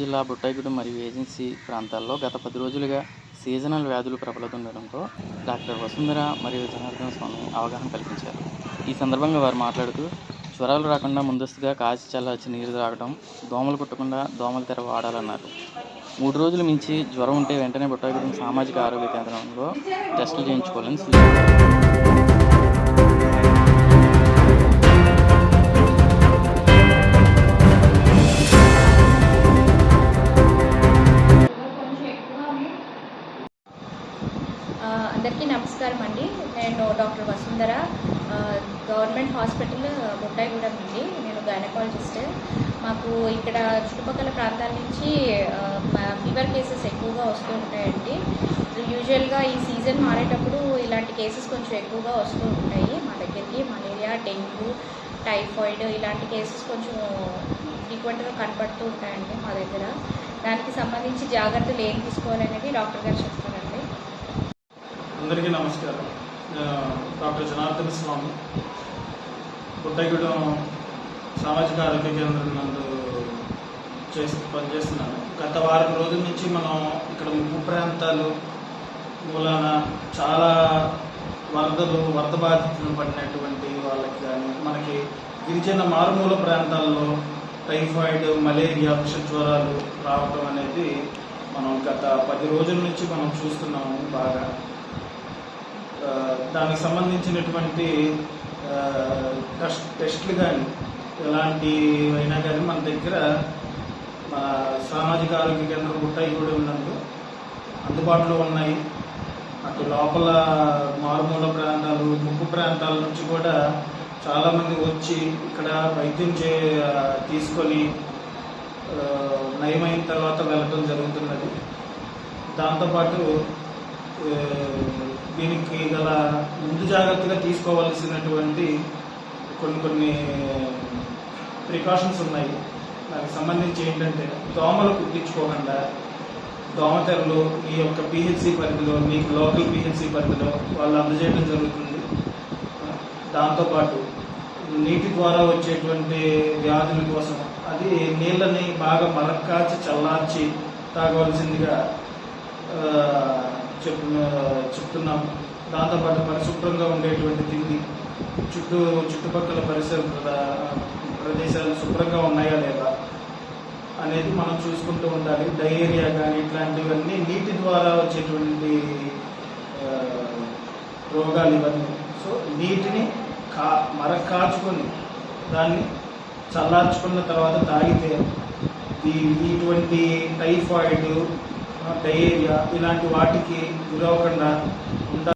జిల్లా బుట్టాయిగూడెం మరియు ఏజెన్సీ ప్రాంతాల్లో గత పది రోజులుగా సీజనల్ వ్యాధులు ప్రబలుతుండటంతో డాక్టర్ వసుంధర మరియు జనార్దన స్వామి అవగాహన కల్పించారు. ఈ సందర్భంగా వారు మాట్లాడుతూ జ్వరాలు రాకుండా ముందస్తుగా కాచి చల్లార్చి నీరు తాగడం దోమలు కుట్టకుండా దోమల తెర వాడాలన్నారు. మూడు రోజులు మించి జ్వరం ఉంటే వెంటనే బుట్టాయిగూడెం సామాజిక ఆరోగ్య కేంద్రంలో టెస్టులు చేయించుకోవాలని సూచించారు. అందరికీ నమస్కారం అండి. నేను doctor Vasundhara government hospital Muttaigudem అండి నేను గైనకాలజిస్ట్. మాకు ఇక్కడ చుట్టుపక్కల ప్రాంతాల నుంచి ఫీవర్ కేసెస్ ఎక్కువగా వస్తూ ఉంటాయండి. యూజువల్గా ఈ సీజన్ మారేటప్పుడు ఇలాంటి కేసెస్ కొంచెం ఎక్కువగా వస్తూ ఉంటాయి. మా దగ్గరికి మలేరియా డెంగ్యూ టైఫాయిడ్ ఇలాంటి కేసెస్ కొంచెం ఫ్రీక్వెంట్గా కనపడుతూ ఉంటాయండి మా దగ్గర. దానికి సంబంధించి జాగ్రత్తలు ఏం తీసుకోవాలనేది డాక్టర్ గారు చెప్తున్నారు. అందరికీ నమస్కారం. డాక్టర్ జనార్దన స్వామి గుడ్డగూడెం సామాజిక ఆరోగ్య కేంద్రం నందు చేస్తూ పనిచేస్తున్నాను. గత వారం రోజుల నుంచి మనం ఇక్కడ ముప్పు ప్రాంతాలు మూలాన చాలా వరదలు వరద బాధితులు పడినటువంటి వాళ్ళకి కానీ మనకి గిరిజన మారుమూల ప్రాంతాల్లో టైఫాయిడ్ మలేరియా విష జ్వరాలు రావడం అనేది మనం గత పది రోజుల నుంచి మనం చూస్తున్నాము బాగా. దానికి సంబంధించినటువంటి టెస్ట్ టెస్ట్లు కానీ ఎలాంటి అయినా కానీ మన దగ్గర సామాజిక ఆరోగ్య కేంద్రం గుట్టాయి కూడా ఉన్నట్టు అందుబాటులో ఉన్నాయి. అటు లోపల మారుమూల ప్రాంతాలు ముప్పు ప్రాంతాల నుంచి కూడా చాలామంది వచ్చి ఇక్కడ వైద్యం చే తీసుకొని నయమైన తర్వాత వెళ్ళటం జరుగుతున్నది. దాంతోపాటు దీనికి గల ముందు జాగ్రత్తగా తీసుకోవాల్సినటువంటి కొన్ని కొన్ని ప్రికాషన్స్ ఉన్నాయి. దానికి సంబంధించి ఏంటంటే దోమలు కుట్టించుకోకుండా దోమతెరలు మీ యొక్క పిహెచ్సి పరిధిలో మీకు లోకల్ పిహెచ్సి పరిధిలో వాళ్ళు అందజేయడం జరుగుతుంది. దాంతోపాటు నీటి ద్వారా వచ్చేటువంటి వ్యాధుల కోసం అది నీళ్ళని బాగా మరక్కాచి చల్లార్చి తాగవలసిందిగా చెప్తున్నా చెప్తున్నాం చెప్తున్నాము. దాంతోపాటు పరిశుభ్రంగా ఉండేటువంటి తిండి చుట్టూ చుట్టుపక్కల పరిసర ప్ర- ప్రదేశాలు శుభ్రంగా ఉన్నాయా లేదా అనేది మనం చూసుకుంటూ ఉండాలి. డయేరియా కానీ ఇట్లాంటివన్నీ నీటి ద్వారా వచ్చేటువంటి రోగాలు ఇవన్నీ. సో నీటిని కా మర కాచుకొని దాన్ని చల్లార్చుకున్న తర్వాత తాగితే ఈ ఇటువంటి టైఫాయిడ్ డయేరియా ఇలాంటి వాటికి గురవకుండా ఉండాలి.